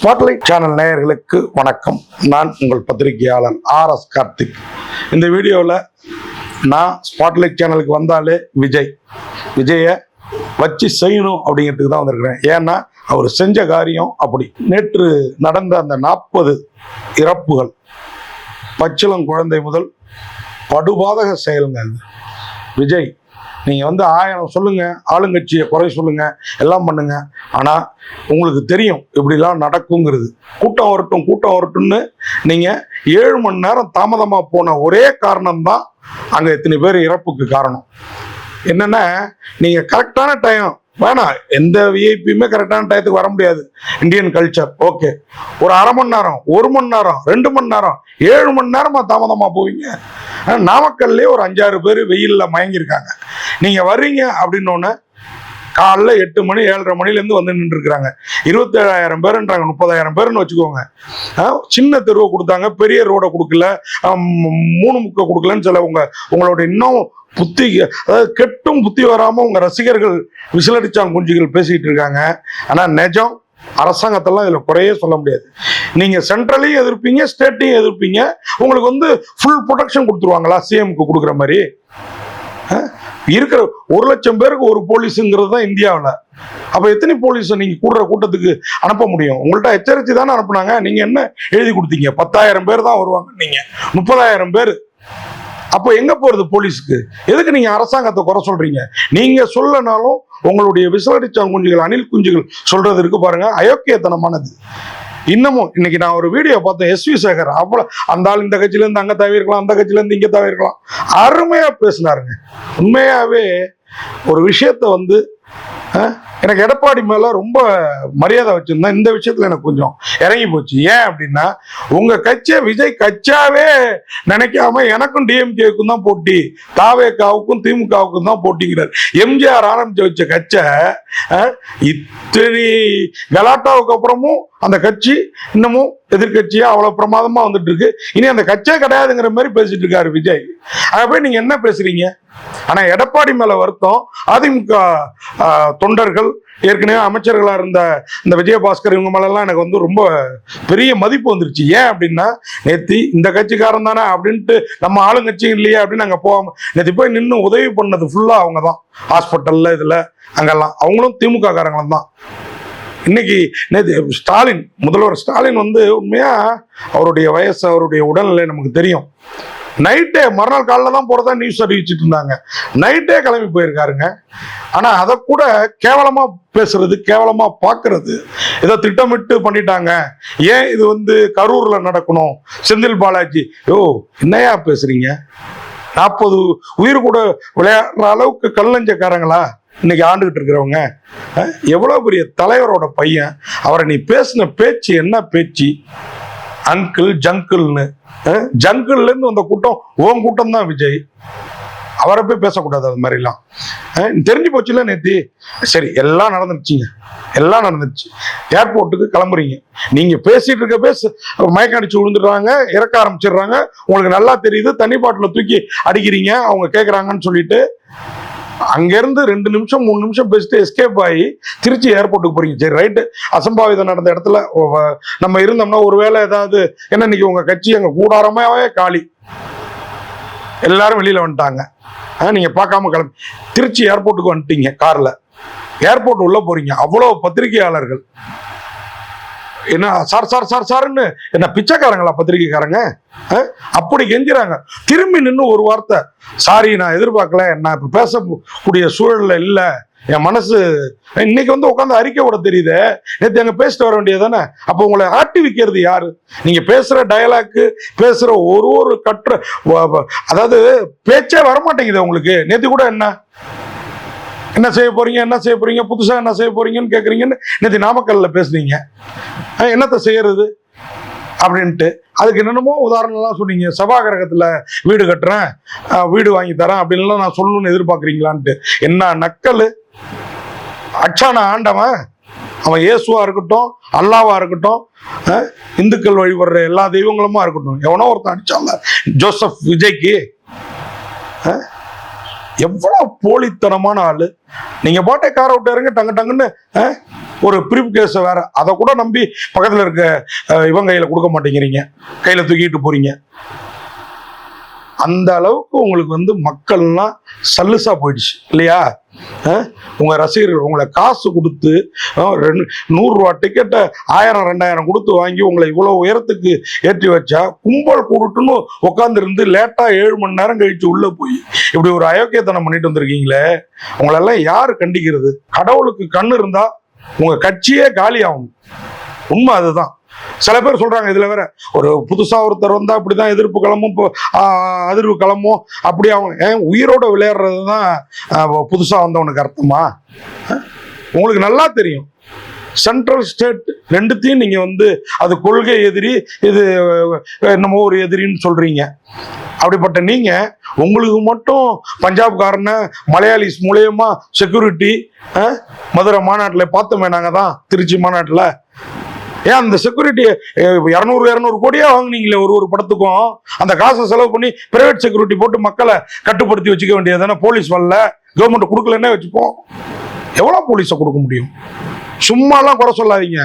Spotlight channel நேயர்களுக்கு வணக்கம். நான் உங்கள் பத்திரிகையாளர் ஆர் எஸ் கார்த்திக். இந்த வீடியோவில் நான் ஸ்பாட்லைட் சேனலுக்கு வந்தாலே விஜய். விஜயை வச்சு செய்யணும் அப்படிங்கிறதுக்கு தான் வந்திருக்கிறேன். ஏன்னா அவர் செஞ்ச காரியம் அப்படி. நேற்று நடந்த அந்த நாற்பது இறப்புகள் பச்சிளம் குழந்தை முதல் படுபாதக செயலுங்க விஜய் நீங்கள் வந்து ஆயிரம் சொல்லுங்கள் ஆளுங்கட்சியை குறை சொல்லுங்கள் எல்லாம் பண்ணுங்கள் ஆனால் உங்களுக்கு தெரியும் இப்படிலாம் நடக்குங்கிறது. கூட்டம் வரட்டும் கூட்டம் வரட்டும்னு நீங்கள் ஏழு மணி நேரம் தாமதமாக போன ஒரே காரணம் தான் அங்கே இத்தனை பேர் இறப்புக்கு காரணம். என்னென்னா நீங்கள் கரெக்டான டைம் வேணாம் எந்த விஐபியுமே கரெக்டான டயத்துக்கு வர முடியாது. இந்தியன் கல்ச்சர் ஓகே ஒரு அரை மணி நேரம் ஒரு மணி நேரம் ரெண்டு மணி நேரம் ஏழு மணி நேரமா தாமதமா போவீங்க. நாமக்கல்லே ஒரு அஞ்சாறு பேர் வெயிலில் மயங்கியிருக்காங்க. நீங்கள் வர்றீங்க அப்படின்னோடனே காலைல எட்டு மணி ஏழரை மணிலேருந்து வந்து நின்றுருக்குறாங்க. இருபத்தேழாயிரம் பேருன்றாங்க முப்பதாயிரம் பேருன்னு வச்சுக்கோங்க. சின்ன தெருவை கொடுத்தாங்க பெரிய ரோடை கொடுக்கல மூணு முக்கை கொடுக்கலன்னு சில உங்க உங்களோட இன்னும் புத்தி அதாவது கெட்டும் புத்தி வராமல் உங்கள் ரசிகர்கள் விசிலடிச்சாங்க குஞ்சுகள் பேசிக்கிட்டு இருக்காங்க. ஆனால் நிஜம் அரசாங்கத்தெல்லாம் இதில் குறையே சொல்ல முடியாது. நீங்கள் சென்ட்ரலையும் எதிர்ப்பீங்க ஸ்டேட்டையும் எதிர்ப்பீங்க. உங்களுக்கு வந்து ஃபுல் ப்ரொடெக்ஷன் கொடுத்துருவாங்களா? சிஎம்க்கு கொடுக்குற மாதிரி. இருக்கிற ஒரு லட்சம் பேருக்கு ஒரு போலீஸுங்கிறது தான் இந்தியாவில். அப்போ எத்தனை போலீஸை நீங்கள் கூடுற கூட்டத்துக்கு அனுப்ப முடியும்? உங்கள்ட்ட எச்சரித்து தானே அனுப்புனாங்க. நீங்கள் என்ன எழுதி கொடுத்தீங்க? பத்தாயிரம் பேர் தான் வருவாங்க நீங்கள் முப்பதாயிரம் பேர் அப்போ எங்க போறது போலீஸுக்கு? எதுக்கு நீங்க அரசாங்கத்தை குறை சொல்றீங்க? நீங்க சொல்லனாலும் உங்களுடைய விசாரிச்ச குஞ்சுகள் அணில் குஞ்சுகள் சொல்றது இருக்கு பாருங்க. அயோக்கியத்தனமானது. இன்னமும் இன்னைக்கு நான் ஒரு வீடியோ பார்த்தேன் எஸ் வி சேகர். அவ்வளவு அந்த ஆள் இந்த கட்சியிலேருந்து அங்கே அங்க தவிர்க்கலாம் அந்த கட்சியிலேருந்து இங்கே இங்க தவிர்க்கலாம் அருமையா பேசினாருங்க. உண்மையாவே ஒரு விஷயத்த வந்து எனக்கு எடப்பாடி மேலே ரொம்ப மரியாதை வச்சுருந்தேன் இந்த விஷயத்தில் எனக்கு கொஞ்சம் இறங்கி போச்சு. ஏன் அப்படின்னா உங்கள் கட்சியை விஜய் கட்சியாவே நினைக்காம எனக்கும் டிஎம்கேவுக்கும் தான் போட்டி தாவேக்காவுக்கும் திமுகவுக்கும் தான் போட்டிங்கிறார். எம்ஜிஆர் ஆரம்பித்து வச்ச கட்சை இத்தனை கலாட்டாவுக்கு அப்புறமும் அந்த கட்சி இன்னமும் எதிர்கட்சியா அவ்வளவு பிரமாதமா வந்துட்டு இருக்கு இனி அந்த கட்சியே கிடையாதுங்கிற மாதிரி பேசிட்டு இருக்காரு விஜய். அங்க போய் நீங்க என்ன பேசுறீங்க? ஆனா எடப்பாடி மேல வருத்தம். அதிமுக தொண்டர்கள் ஏற்கனவே அமைச்சர்களா இருந்த இந்த விஜயபாஸ்கர் இவங்க மேலெல்லாம் எனக்கு வந்து ரொம்ப பெரிய மதிப்பு வந்துருச்சு. ஏன் அப்படின்னா நேத்தி இந்த கட்சிக்காரன் தானே அப்படின்ட்டு நம்ம ஆளுங்கட்சியும் இல்லையே அப்படின்னு அங்க போகாம நேத்தி போய் நின்று உதவி பண்ணது ஃபுல்லா அவங்க தான் ஹாஸ்பிட்டல்ல இதுல அங்கெல்லாம். அவங்களும் திமுக காரங்களும் தான். இன்னைக்கு நேற்று ஸ்டாலின் முதல்வர் ஸ்டாலின் வந்து உண்மையாக அவருடைய வயசு அவருடைய உடல்நிலை நமக்கு தெரியும். நைட்டே மறுநாள் காலைல தான் போகிறதா நியூஸ் அறிவிச்சிட்டு இருந்தாங்க. நைட்டே கிளம்பி போயிருக்காருங்க. ஆனால் அதை கூட கேவலமாக பேசுறது கேவலமாக பார்க்கறது ஏதோ திட்டமிட்டு பண்ணிட்டாங்க. ஏன் இது வந்து கரூரில் நடக்கணும்? செந்தில் பாலாஜி யோ என்னையா பேசுறீங்க? நாற்பது உயிர் கூட விளையாடுற அளவுக்கு கல்லஞ்சக்காரங்களா இன்னைக்கு ஆண்டுகிட்டு இருக்கிறவங்க எவ்வளோ பெரிய தலைவரோட பையன் அவரை நீ பேசின பேச்சு என்ன பேச்சு? அங்கிள் ஜங்கிள்னு ஜங்கிள்லேருந்து வந்த கூட்டம் உன் கூட்டம் தான் விஜய். அவரை போய் பேசக்கூடாது அது மாதிரிலாம். தெரிஞ்சு போச்சுல நேத்தி? சரி எல்லாம் நடந்துருச்சுங்க. எல்லாம் நடந்துருச்சு. ஏர்போர்ட்டுக்கு கிளம்புறீங்க. நீங்க பேசிட்டு இருக்க பேச மயக்கம் அடிச்சு விழுந்துடுறாங்க இறக்க ஆரம்பிச்சிடுறாங்க. உங்களுக்கு நல்லா தெரியுது தண்ணி பாட்டில் தூக்கி அடிக்கிறீங்க அவங்க கேட்குறாங்கன்னு சொல்லிட்டு அங்கேருந்து ரெண்டு நிமிஷம் மூணு நிமிஷம் பேசிட்டு எஸ்கேப் ஆகி திருச்சி ஏர்போர்ட்டுக்கு போறீங்க. சரி ரைட்டு அசம்பாவிதம் நடந்த இடத்துல நம்ம இருந்தோம்னா ஒருவேளை ஏதாவது என்ன இன்னைக்கு உங்க கட்சி எங்கள் கூடாரமாவே காலி. எல்லாரும் வெளியில வந்துட்டாங்க. ஆனால் நீங்க பார்க்காம கிளம்பி. திருச்சி ஏர்போர்ட்டுக்கு வந்துட்டீங்க கார்ல ஏர்போர்ட் உள்ள போறீங்க. அவ்வளோ பத்திரிகையாளர்கள். என்ன சார் சார் சார் சார்னு என்ன பிச்சைக்காரங்களா பத்திரிகைக்காரங்க? ஆ? அப்படி கெஞ்சுறாங்க. திரும்பி நின்று ஒரு வார்த்தை. சாரி நான் எதிர்பார்க்கல. நான் இப்போ பேசக்கூடிய சூழல்ல இல்லை. என் மனசு இன்னைக்கு வந்து உட்காந்து அறிக்கை விட தெரியுது. நேற்று அங்கே பேசிட்டு வர வேண்டியது தானே அப்போ உங்களை ஆட்டி வைக்கிறது யாரு? நீங்கள் பேசுகிற டயலாக்கு பேசுகிற ஒரு ஒரு கற்ற அதாவது பேச்சே வரமாட்டேங்குது உங்களுக்கு. நேற்று கூட என்ன? என்ன செய்ய போறீங்க? என்ன செய்ய போறீங்க? புதுசாக என்ன செய்ய போறீங்கன்னு கேட்குறீங்கன்னு நேற்று நாமக்கல்ல பேசுனீங்க. என்னத்தை செய்யறது? அப்படின்ட்டு. அதுக்கு என்னென்னமோ உதாரணம்லாம் சொன்னீங்க. சபாகிரகத்துல வீடு கட்டுறேன் வீடு வாங்கி தரேன் அப்படின்லாம் நான் சொல்லணும்னு எதிர்பார்க்குறீங்களான்ட்டு. என்ன நக்கல்? அச்சான ஆண்டவன் அவன் இயேசுவா இருக்கட்டும் அல்லாவா இருக்கட்டும் இந்துக்கள் வழிபடுற எல்லா தெய்வங்களுமா இருக்கட்டும். எவனோ ஒருத்தன் அடிச்சான்ல. ஜோசப் விஜய்க்கு எவ்வளவு போலித்தனமான ஆளு. நீங்க பாட்டே கார் விட்டு இறங்க டங்கு டங்குன்னு ஒரு பிரிப் கேஸை வேற. அதை கூட நம்பி பக்கத்தில் இருக்க இவங்க கையில் கொடுக்க மாட்டேங்கிறீங்க. கையில் தூக்கிட்டு போறீங்க. அந்த அளவுக்கு உங்களுக்கு வந்து மக்கள்லாம் சல்லுசா போயிடுச்சு. இல்லையா? உங்க ரசிகர்கள் உங்களை காசு கொடுத்து ரெண்டு நூறுரூவா டிக்கெட்டை ஆயிரம் ரெண்டாயிரம் கொடுத்து வாங்கி உங்களை இவ்வளோ உயரத்துக்கு ஏற்றி வச்சா கும்பல் கூடுட்டுன்னு உட்காந்துருந்து லேட்டாக ஏழு மணி நேரம் கழித்து உள்ளே போய் இப்படி ஒரு அயோக்கியத்தனம் பண்ணிட்டு வந்திருக்கீங்களே? உங்களெல்லாம் யார் கண்டிக்கிறது? கடவுளுக்கு கண் இருந்தால் உங்கள் கட்சியே காலி ஆகும் உண்மை அதுதான். சில பேர் சொல்றாங்க இதுல வேற ஒரு புதுசா ஒருத்தர் வந்தா அப்படிதான் எதிர்ப்பு களமும் இப்போ, அதிர்வு கிளம்பும். அப்படி அவங்க ஏன் உயிரோட விளையாடுறது தான் புதுசா வந்தவனுக்கு அர்த்தமா? உங்களுக்கு நல்லா தெரியும். சென்ட்ரல் ஸ்டேட் ரெண்டுத்தையும் நீங்க வந்து அது கொள்கை எதிரி இது என்னமோ ஒரு எதிரின்னு சொல்றீங்க. அப்படிப்பட்ட நீங்க உங்களுக்கு மட்டும் பஞ்சாப்காரன மலையாளிஸ் மூலயமா செக்யூரிட்டி மதுரை மாநாட்டில் பார்த்தோமே நாங்கள் தான் திருச்சி மாநாட்டில். ஏன் அந்த செக்யூரிட்டி இரநூறு இரநூறு கோடியா வாங்குனீங்களே ஒரு ஒரு படத்துக்கும்? அந்த காசை செலவு பண்ணி பிரைவேட் செக்யூரிட்டி போட்டு மக்களை கட்டுப்படுத்தி வச்சுக்க வேண்டியது தானே? போலீஸ் வரல. கவர்மெண்ட் கொடுக்கலன்னே வச்சுப்போம். எவ்வளோ போலீஸை கொடுக்க முடியும்? சும்மாலாம் குறை சொல்லாதீங்க.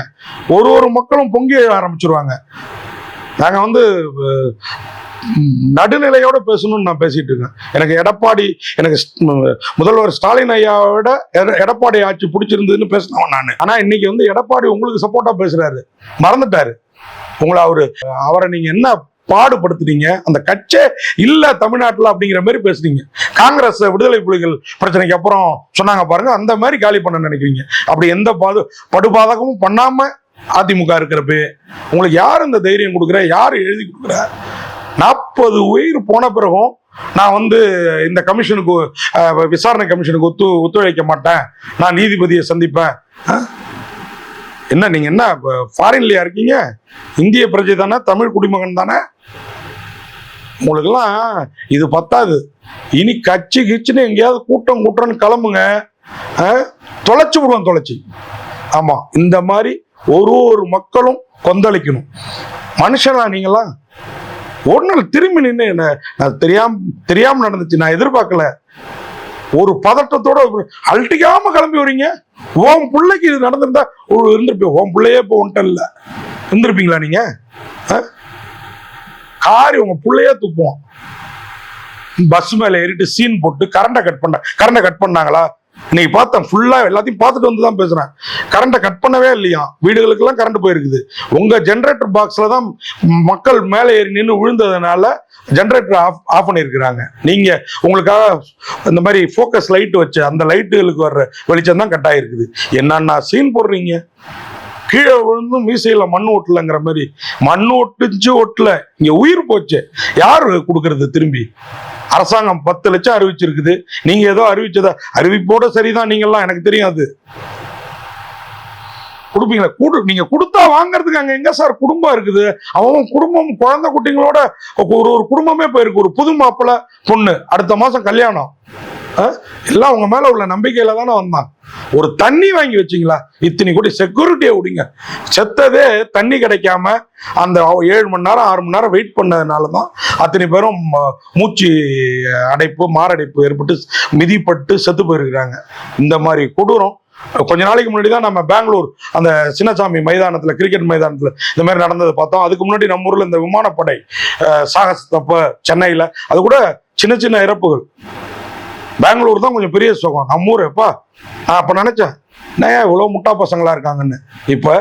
ஒரு ஒரு மக்களும் பொங்கி ஆரம்பிச்சிருவாங்க. நாங்கள் வந்து நடுநிலையோட பேசணும்னு நான் பேசிட்டு இருக்கேன். எனக்கு எடப்பாடி எனக்கு முதல்வர் ஸ்டாலின் ஐயாவை விட எட- எடப்பாடி ஆட்சி பிடிச்சிருந்ததுன்னு பேசினவன் நான். ஆனா இன்னைக்கு வந்து எடப்பாடி உங்களுக்கு சப்போர்ட்டா பேசுறாரு. மறந்துட்டாரு. உங்களை அவரு அவரை நீங்க என்ன பாடுபடுத்துறீங்க? அந்த கட்சே இல்ல தமிழ்நாட்டில் அப்படிங்கிற மாதிரி பேசுறீங்க. காங்கிரஸ் விடுதலை புலிகள் பிரச்சனைக்கு அப்புறம் சொன்னாங்க பாருங்க அந்த மாதிரி காலி பண்ண நினைக்கிறீங்க. அப்படி எந்த பாது படுபாதகமும் பண்ணாம அதிமுக இருக்கிறப்ப உங்களுக்கு யார் இந்த தைரியம் கொடுக்குற? யார் எழுதி கொடுக்குற? நாற்பது உயிர் போன பிறகும் நான் வந்து இந்த கமிஷனுக்கு விசாரணை கமிஷனுக்கு ஒத்து ஒத்துழைக்க மாட்டேன். நான் நீதிபதியை சந்திப்பேன். என்ன நீங்க என்ன ஃபாரின்லயா இருக்கீங்க? இந்திய பிரஜை தானே? தமிழ் குடிமகன் தானே? உங்களுக்கெல்லாம் இது பத்தாது. இனி கட்சி கிச்சுன்னு எங்கேயாவது கூட்டம் கூட்டம்னு கிளம்புங்க. தொலைச்சு விடுவோம் தொலைச்சி. ஆமா இந்த மாதிரி ஒரு ஒரு மக்களும் கொந்தளிக்கணும். மனுஷனா நீங்களா ஒரு நாள் திரும்பி நின்று என்ன அது தெரியாம தெரியாம நடந்துச்சு நான் எதிர்பார்க்கல. ஒரு பதட்டத்தோட அழட்டிக்காம கிளம்பி வரீங்க. ஓம் பிள்ளைக்கு இது நடந்திருந்தா ஒரு இருந்திருப்பீங்க. ஓம் பிள்ளையே இப்போ ஒன்ட்ட இல்ல. இருந்திருப்பீங்களா நீங்க? ஆ? காரி உங்க பிள்ளையே துப்புவோம் பஸ் மேல ஏறிட்டு சீன் போட்டு கரண்டை கட் பண்ண கரண்டை கட் பண்ணாங்களா? இன்னைக்கு பார்த்தேன் ஃபுல்லா எல்லாத்தையும் பார்த்துட்டு வந்து தான் பேசுறேன். கரண்ட்டை கட் பண்ணவே இல்லையா? வீடுகளுக்கெல்லாம் கரண்ட் போயிருக்குது உங்க ஜென்ரேட்டர் பாக்ஸ்ல தான் மக்கள் மேலே ஏறி நின்று விழுந்ததுனால ஜென்ரேட்டர் ஆஃப் ஆஃப் பண்ணியிருக்கிறாங்க. நீங்க உங்களுக்காக இந்த மாதிரி ஃபோக்கஸ் லைட் வச்சு அந்த லைட்டுகளுக்கு வர்ற வெளிச்சம் தான் கட் ஆயிருக்குது. என்னன்னா சீன் போடுறீங்க. கீழே விழுந்தும் மீசையில மண் ஓட்டலங்கிற மாதிரி. மண் ஒட்டுச்சு ஒட்டல. இங்க உயிர் போச்சு. யாரு கொடுக்கறது திரும்பி? அரசாங்கம் பத்து லட்சம் அறிவிச்சிருக்குது. நீங்க ஏதோ அறிவிச்சத அறிவிப்போட சரிதான் நீங்கெல்லாம் எனக்கு தெரியாது கொடுப்பீங்களா? கூடு நீங்க கொடுத்தா வாங்குறதுக்கு அங்க எங்க சார் குடும்பம் இருக்குது? அவன் குடும்பம் குழந்தை குட்டிங்களோட ஒரு ஒரு குடும்பமே போயிருக்கு. ஒரு புது மாப்பிள்ள பொண்ணு அடுத்த மாசம் கல்யாணம். எல்லாம் உங்க மேல உள்ள நம்பிக்கையில தானே வந்தான். ஒரு தண்ணி வாங்கி வச்சிங்களா? இத்தனை கோடி செக்யூரிட்டியை விடுங்க செத்ததே தண்ணி கிடைக்காம அந்த ஏழு மணி நேரம் ஆறு மணி நேரம் வெயிட் பண்ணதுனால தான் அத்தனை பேரும் மூச்சு அடைப்பு மாரடைப்பு ஏற்பட்டு மிதிப்பட்டு செத்து போயிருக்கிறாங்க. இந்த மாதிரி கொடூரம். கொஞ்ச நாளைக்கு முன்னாடி தான் நம்ம பெங்களூர் அந்த சின்னசாமி மைதானத்தில் கிரிக்கெட் மைதானத்தில் இந்த மாதிரி நடந்ததை பார்த்தோம். அதுக்கு முன்னாடி நம்ம ஊரில் இந்த விமானப்படை சாகசத்தப்ப சென்னையில் அது கூட சின்ன சின்ன இறப்புகள். பெங்களூர் தான் கொஞ்சம் பெரிய சுகம். நம்ம ஊர் எப்பா? நான் அப்போ நினச்சேன் நான் இவ்வளோ முட்டா பசங்களாக இருக்காங்கன்னு? இப்போ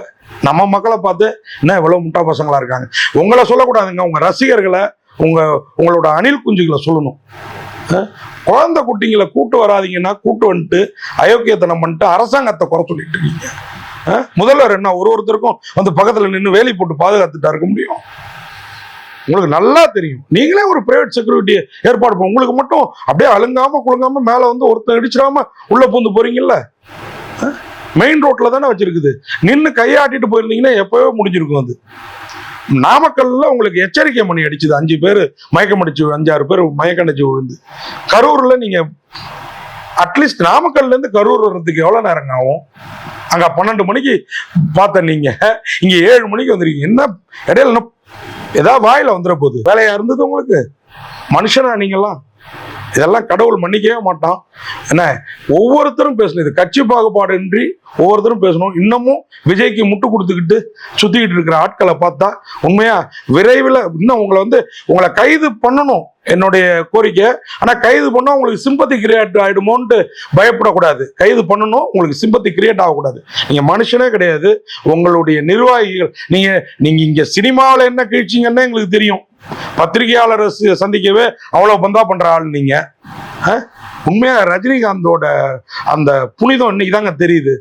நம்ம மக்களை பார்த்து என்ன இவ்வளோ முட்டா பசங்களாக இருக்காங்க? உங்களை சொல்லக்கூடாதுங்க. உங்கள் ரசிகர்களை உங்கள் உங்களோட அணில் குஞ்சுகளை சொல்லணும். குழந்தை குட்டிங்களை கூட்டு வராதீங்கன்னா கூட்டு வந்துட்டு அயோக்கியத்தனம் பண்ணிட்டு அரசாங்கத்தை குறை சொல்லிட்டு இருக்கீங்க. முதல்வர் என்ன ஒரு ஒருத்தருக்கும் வந்து பக்கத்தில் நின்று வேலி போட்டு பாதுகாத்துட்டா இருக்க முடியும்? உங்களுக்கு நல்லா தெரியும். நீங்களே ஒரு பிரைவேட் செக்யூரிட்டி ஏற்பாடு உங்களுக்கு மட்டும் அப்படியே அழுங்காம குழுங்காம மேல வந்து ஒருத்தன் இடிச்சிடாம உள்ள பூந்து போறீங்கல்ல? மெயின் ரோட்ல தானே வச்சிருக்குது. நின்று கையாட்டிட்டு போயிருந்தீங்கன்னா எப்பவே முடிஞ்சிருக்கும் அது. நாமக்கல்ல உங்களுக்கு எச்சரிக்கை மணி அடிச்சுது. அஞ்சு பேர் மயக்கம் அடிச்சு அஞ்சாறு பேர் மயக்கடிச்சு விழுந்து. கரூர்ல நீங்க அட்லீஸ்ட் நாமக்கல்ல இருந்து கரூர் வர்றதுக்கு எவ்வளவு நேரம் ஆகும்? அங்க பன்னெண்டு மணிக்கு பார்த்த நீங்க. இங்க ஏழு மணிக்கு வந்துருக்கீங்க. என்ன இடையில ஏதாவது வாயில வந்துட போகுது. வேலையா இருந்தது உங்களுக்கு? மனுஷனா நீங்களாம் இதெல்லாம் கடவுள் மன்னிக்கவே மாட்டான். என்ன? ஒவ்வொருத்தரும் பேசணும். இது கட்சி பாகுபாடின்றி ஒவ்வொருத்தரும் பேசணும். இன்னமும் விஜய்க்கு முட்டு கொடுத்துக்கிட்டு சுத்திக்கிட்டு இருக்கிற ஆட்களை பார்த்தா உண்மையா விரைவில் இன்னும் உங்களை வந்து உங்களை கைது பண்ணணும் என்னுடைய கோரிக்கை. ஆனால் கைது பண்ணால் உங்களுக்கு சிம்பத்தி கிரியேட் ஆகிடுமோன்ட்டு பயப்படக்கூடாது. கைது பண்ணணும் உங்களுக்கு சிம்பத்தி கிரியேட் ஆகக்கூடாது. நீங்கள் மனுஷனே கிடையாது. உங்களுடைய நிர்வாகிகள் நீங்கள் நீங்கள் இங்கே சினிமாவில் என்ன கழிச்சிங்கன்னு எங்களுக்கு தெரியும். பத்திரிகையாளரை சந்திக்கவே அவ்வளவு பந்தா பண்ற ஆள் நீங்க. உண்மையா ரஜினிகாந்தோட அந்த புனிதம் இன்னைக்கு தாங்க தெரியுது.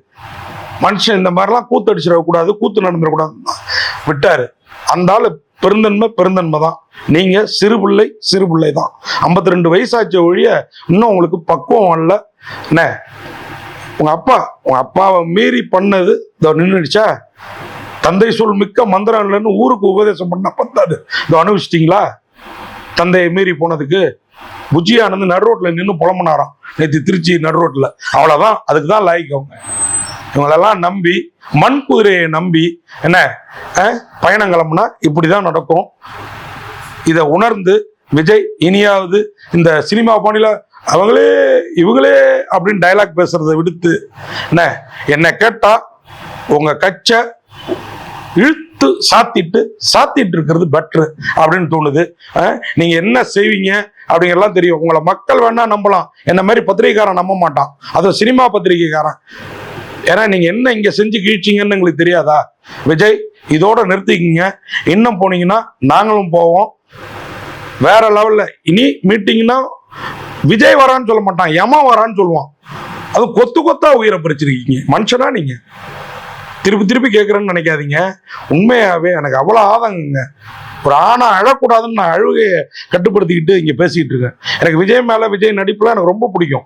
மனுஷன் இந்த மாதிரிலாம் கூத்து அடிச்சிடக்கூடாது கூத்து நடந்துடக்கூடாது விட்டாரு. அந்த ஆளு பெருந்தன்மை பெருந்தன்மை தான். நீங்க சிறு பிள்ளை சிறு பிள்ளை தான். ஐம்பத்தி ரெண்டு வயசாச்ச ஒழிய இன்னும் உங்களுக்கு பக்குவம் அல்ல என்ன? உங்க அப்பா உங்க அப்பாவை மீறி பண்ணது இதோ நின்றுடுச்சா தந்தை சொல் மிக்க மந்திரம் இல்லைன்னு ஊருக்கு உபதேசம் பண்ண பத்தாது. இதோ அனுபவிச்சிட்டிங்களா? தந்தையை மீறி போனதுக்கு புஜ்ஜியானந்து நடு ரோட்டில் நின்று புலம்புனாராம். நேற்று திருச்சி நடு அவ்வளோதான் அதுக்கு தான் லாய்க்கு அவங்க. இவங்களெல்லாம் நம்பி மண் குதிரையை நம்பி என்ன? அஹ், பயணம் கிளம்புனா இப்படிதான் நடக்கும். இதை உணர்ந்து விஜய் இனியாவது இந்த சினிமா பாணியில் அவங்களே இவங்களே அப்படின்னு டயலாக் பேசுறதை விடுத்து என்ன? என்னை கேட்டால் உங்கள் கட்சை இழுத்து சாத்திட்டு சாத்திட்டு இருக்கிறது பெட்ரு அப்படின்னு தோணுது. நீங்க என்ன செய்வீங்க அப்படிங்கறதெல்லாம் தெரியும். உங்களை மக்கள் வேணா நம்பலாம். என்ன மாதிரி பத்திரிகைக்காரன் நம்ப மாட்டான். அதுவும் சினிமா பத்திரிகைக்காரன். ஏன்னா நீங்க என்ன இங்க செஞ்சு கீழ்ச்சிங்கன்னு எங்களுக்கு தெரியாதா? விஜய் இதோட நிறுத்திக்கிங்க. இன்னும் போனீங்கன்னா நாங்களும் போவோம். வேற லெவல்ல இனி மீட்டிங்னா விஜய் வரான்னு சொல்ல மாட்டான். யமா வரான்னு சொல்லுவான். அது கொத்து கொத்தா உயிரை பறிச்சிருக்கீங்க. மனுஷனா நீங்க. திருப்பி திருப்பி கேட்குறேன்னு நினைக்காதீங்க. உண்மையாகவே எனக்கு அவ்வளோ ஆதங்கங்க. ஒரு ஆணா அழக்கூடாதுன்னு நான் அழுகையை கட்டுப்படுத்திக்கிட்டு இங்கே பேசிக்கிட்டு இருக்கேன். எனக்கு விஜய் மேலே விஜய் நடிப்புலாம் எனக்கு ரொம்ப பிடிக்கும்.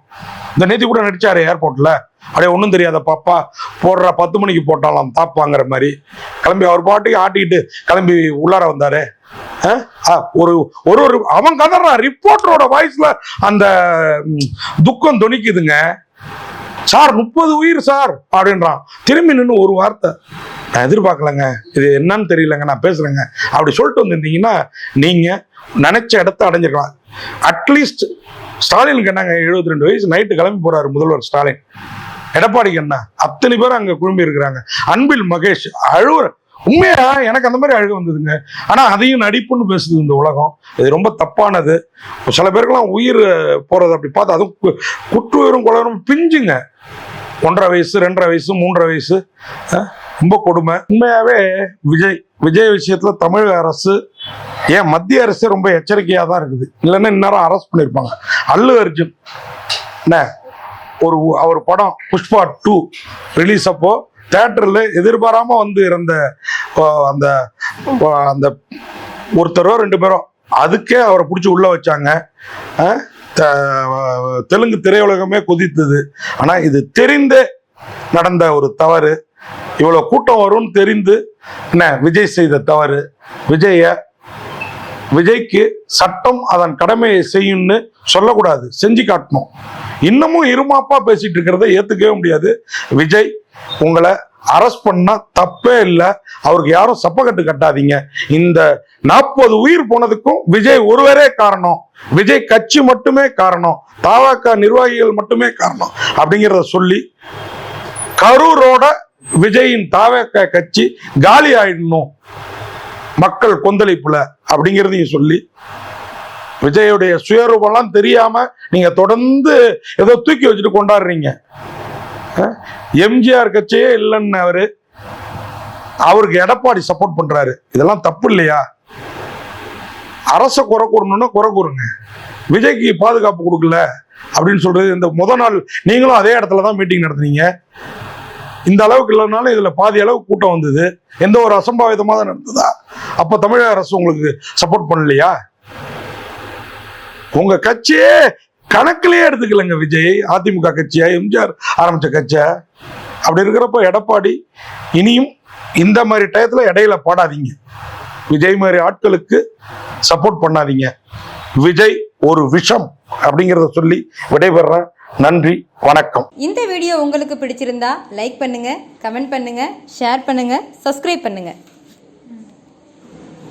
இந்த நேத்தி கூட நடித்தார் ஏர்போர்ட்டில் அப்படியே ஒன்றும் தெரியாத பாப்பா. போடுற பத்து மணிக்கு போட்டாலாம் தாப்பாங்கிற மாதிரி. கிளம்பி அவர் பாட்டுக்கு ஆட்டிக்கிட்டு கிளம்பி உள்ளார வந்தார். ஒரு ஒரு ஒரு அவன் கதறான் ரிப்போர்ட்டரோட வாய்ஸில் அந்த துக்கம் துணிக்குதுங்க. சார் முப்பது உயிர் சார் அப்படின்றான். திரும்பி நின்று ஒரு வார்த்தை நான் எதிர்பார்க்கலங்க. இது என்னன்னு தெரியலங்க நான் பேசுறேங்க. அப்படி சொல்லிட்டு வந்திருந்தீங்கன்னா நீங்க நினைச்ச இடத்த அடைஞ்சிருக்கலாம். அட்லீஸ்ட் ஸ்டாலினுக்கு என்னங்க எழுபத்தி ரெண்டு வயசு நைட்டு கிளம்பி போறாரு முதல்வர் ஸ்டாலின். எடப்பாடிக்கு என்ன? அத்தனை பேர் அங்க குழும்பி இருக்கிறாங்க. அன்பில் மகேஷ் அழுவுற உண்மையா? எனக்கு அந்த மாதிரி அழுக வந்ததுங்க. ஆனா அதையும் நடிப்புன்னு பேசுது இந்த உலகம். இது ரொம்ப தப்பானது. சில பேருக்குலாம் உயிர் போறது அப்படி பார்த்து அதுவும் கு- குற்று உயிரும் குளரும் பிஞ்சுங்க. ஒன்றரை வயசு ரெண்டரை வயசு மூன்றரை வயசு ரொம்ப கொடுமை. உண்மையாவே விஜய் விஜய் விஷயத்துல தமிழக அரசு ஏன் மத்திய அரசு ரொம்ப எச்சரிக்கையா தான் இருக்குது. இல்லைன்னா இந்நேரம் அரெஸ்ட் பண்ணியிருப்பாங்க அல்லு அர்ஜுன் என்ன? ஒரு அவர் படம் புஷ்பா டூ ரிலீஸ் அப்போ தேட்டரில் எதிர்பாராம வந்து இறந்த அந்த அந்த ஒருத்தரோ ரெண்டு பேரோ அதுக்கே அவரை பிடிச்சி உள்ள வச்சாங்க. த- தெலுங்கு திரையுலகமே கொதித்தது. ஆனால் இது தெரிந்தே நடந்த ஒரு தவறு. இவ்வளோ கூட்டம் வரும்னு தெரிந்து என்ன விஜய் செய்த தவறு. விஜய விஜய்க்கு சட்டம் அதன் கடமையை செய்யும்னு சொல்லக்கூடாது. செஞ்சு காட்டணும். இன்னமும் இருமாப்பா பேசிட்டு இருக்கிறத ஏத்துக்கவே முடியாது. விஜய் உங்களை அரெஸ்ட் பண்ணா தப்பே இல்லை. அவருக்கு யாரும் சப்பக்கட்டு கட்டாதீங்க. இந்த நாற்பது உயிர் போனதுக்கும் விஜய் ஒருவரே காரணம். விஜய் கட்சி மட்டுமே காரணம். தாவாக்கா நிர்வாகிகள் மட்டுமே காரணம். அப்படிங்கிறத சொல்லி கரூரோட விஜயின் தாவேக்கா கட்சி காலி ஆயிடணும். மக்கள் கொந்தளிப்புல. அப்படிங்கிறதையும் சொல்லி விஜயுடைய சுயரூபம்லாம் தெரியாம நீங்க தொடர்ந்து ஏதோ தூக்கி வச்சுட்டு கொண்டாடுறீங்க. எம்ஜிஆர் கட்சியே இல்லைன்னு அவரு அவருக்கு எடப்பாடி சப்போர்ட் பண்றாரு. இதெல்லாம் தப்பு இல்லையா? அரச குறை கூறணும்னா குறை கூறுங்க. விஜய்க்கு பாதுகாப்பு கொடுக்கல அப்படின்னு சொல்றது இந்த முத நாள் நீங்களும் அதே இடத்துல தான் மீட்டிங் நடத்துனீங்க. இந்த அளவுக்கு இல்லைனாலும் இதுல பாதி அளவு கூட்டம் வந்தது. எந்த ஒரு அசம்பாவிதமாக தான் நடந்ததா? அப்ப தமிழக அரசு உங்களுக்கு சப்போர்ட் பண்ணலையா? உங்க கட்சியே கணக்கிலேயே எடுத்துக்கலங்க விஜய். அதிமுக கட்சியா எம்ஜிஆர் ஆரம்பிச்ச கட்சியா? அப்படி இருக்கிறப்ப எடப்பாடி இனியும் இந்த மாதிரி டயத்துல இடையில பாடாதீங்க. விஜய் மாதிரி ஆட்களுக்கு சப்போர்ட் பண்ணாதீங்க. விஜய் ஒரு விஷம் அப்படிங்கிறத சொல்லி விடைபெறேன். நன்றி வணக்கம். இந்த வீடியோ உங்களுக்கு பிடிச்சிருந்தா லைக் பண்ணுங்க கமெண்ட் பண்ணுங்க ஷேர் பண்ணுங்க சப்ஸ்கிரைப் பண்ணுங்க.